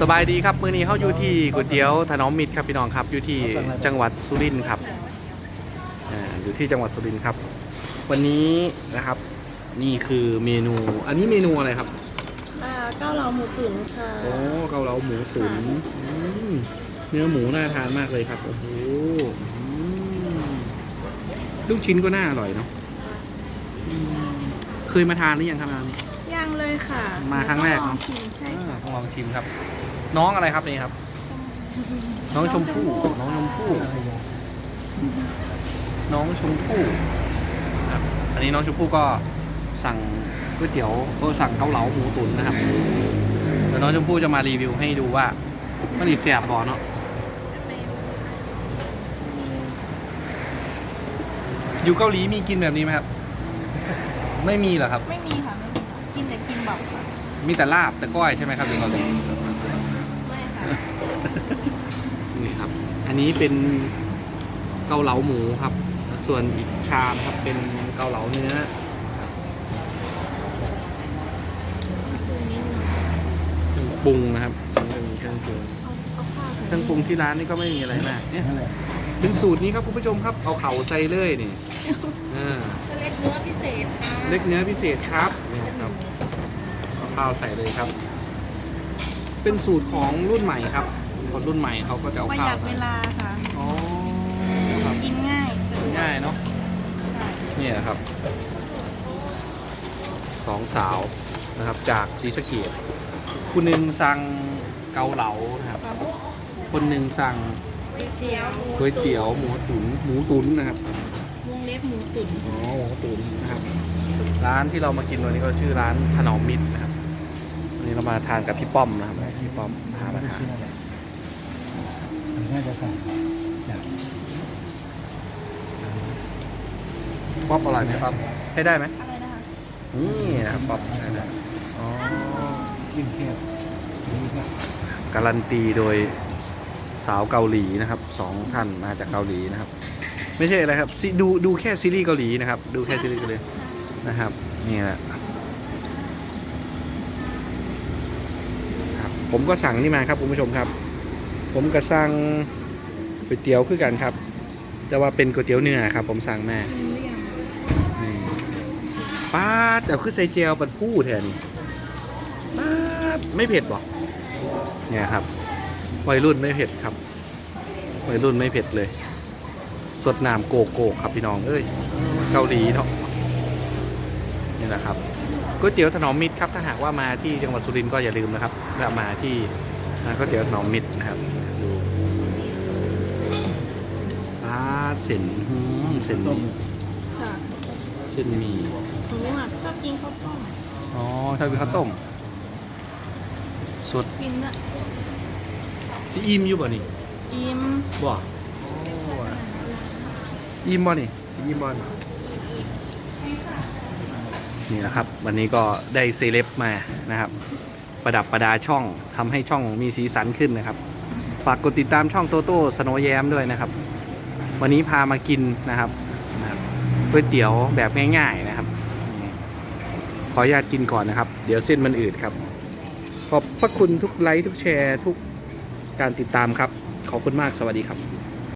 สบายดีครับมื้อนี้เขาอยู่ที่ก๋วยเตี๋ยวถนอมมิตรครับพี่น้องครับอยู่ที่จังหวัดสุรินทร์ครับอ่าอยู่ที่จังหวัดสุรินทร์ครับ วันนี้นะครับ นี่คือเมนู อันนี้เมนูอะไรครับอ่าเก้าเหลาหมูตุ๋นค่ะ โอ้เกาเหลาหมูตุ๋นอืมเนื้อหมูน่าทานมากเลยครับโอ้โหอืมลูกชิ้นก็น่าอร่อยเนาะอืมเคยมาทานหรือยังครับร้านนี้ย่างเลย ค่ะมาครั้งแรกล้วลองชิมใช่ค่ะอ่าต้องลองชิมครับ น้องอะไรครับนี่ครับ น้องชมพู่น้องชมพู่น้องชมพู่ครับอันนี้น้องชมพู่ก็สั่งก๋วยเตี๋ยวก็สั่งเกาเหลาหมูตุ๋นนะครับเดี๋ยวน้องชมพู่จะมารีวิวให้ดูว่ามันอีเสียบบอเนาะอยู่เกาหลีมีกินแบบนี้ไหมครับ ไม่มีเหรอครับ ไม่มี บบค่ะมีแต่ลาบแต่ก้อยใช่ไหมครับอยู่เกาหลีไม่ค่ะ นี่ครับ อันนี้เป็นเกาเหลาหมูครับ ส่วนอีกชามครับเป็นเกาเหลาเนื้อเครื่องปรุงนะครับมันจะมีเครื่องปรุงเอาเอาข้าวเครื่องปรุงที่ร้านนี่ก็ไม่มีอะไรมากเนี่ยเป็นสูตรนี้ครับคุณผู้ชมครับเอาเข่าใส่เลยนี่ อ่าจะเล็กเนื้อพิเศษค่ะเล็กเนื้อพิเศษครับนี่ครับเอา ข้าวใส่เลยครับ เป็นสูตรของรุ่นใหม่ครับคนรุ่นใหม่เขาก็จะเอาประหข้ายัวดเวใส่ลาค่ะ อ๋อครับกินง่ายสะดวกง่ายเนาะค่ะเนี่ยครับสองสาวนะครับ จากศรีสะเกดคุณหนึ่งสั่งเกาเหลานะครับคนหนึ่งสั่งก๋วยเตี๋ยวก๋วยเตี๋ยวหมูตุ๋นหมูตุ๋นนะครับ วงเล็บหมูตุ๋นอ๋อหมูตุ๋นนะครับ ร้านที่เรามากินวันนี้ก็ชื่อร้านถนอมมิตรนะครับวั นนี้เรามาทานกับพี่ป้อมนะครับพี่ป้อมพามาทานชื่ออะไรผมน่าจะสั่งจากป้อมอร่อยไหมครับให้ได้ไหมอะไรนะคะนี่นะครับป้อมได้ได้อ๋อยิ่งเที่ยวนี่ก็การันตีโดยสาวเกาหลีนะครับสองท่านมาจากเกาหลีนะครับ ไม่ใช่อะไรครับซีดูดูแค่ซีรีส์เกาหลีนะครับ ดูแค่ซีรีส์เกาหลีนะครับ นี่แหละครับ ผมก็สั่งนี่มาครับคุณผู้ชมครับ ผมก็สั่งก๋วยเตี๋ยวคือกันครับ แต่ว่าเป็นก๋วยเตี๋ยวเนื้อครับ ผมสั่งแม่กินหรือยังนี่ป้าดแต่คือใส่เจลปัดผู้แทนป้าดไม่เผ็ดบ่เนี่ยครับวัยรุ่นไม่เผ็ดครับวัยรุ่นไม่เผ็ดเลย สดน้ำโกโก้ครับพี่น้องเอ้ยเกาหลีเนาะนี่แหละครับ ก๋วยเตี๋ยวถนอมมิตรครับถ้าหากว่ามาที่จังหวัดสุรินทร์ก็อย่าลืมนะครับแวะมาที่ร้านก๋วยเตี๋ยวถนอมมิตรนะครับดูป้าดเส้นหืมเส้นนี้ค่ะเส้นหมี่หนูอะชอบกินข้าวต้มอ๋อชอบกินข้าวต้มสดกินอะซีอิมอยู่บ่นี่อิ่มบ่อิมบ่นี่ซีอิมบ่นี่ นี่แหละครับ วันนี้ก็ได้เซเลบมานะครับ ประดับประดาช่องทำให้ช่องมีสีสันขึ้นนะครับ ฝากกดติดตามช่องโตโต้สโนแยมด้วยนะครับ วันนี้พามากินนะครับก๋วยเตี๋ยวแบบง่ายๆนะครับ ขออนุญาตกินก่อนนะครับ เดี๋ยวเส้นมันอืดครับ ขอบพระคุณทุกไลค์ทุกแชร์ทุกการติดตามครับ ขอบคุณมากสวัสดีครับ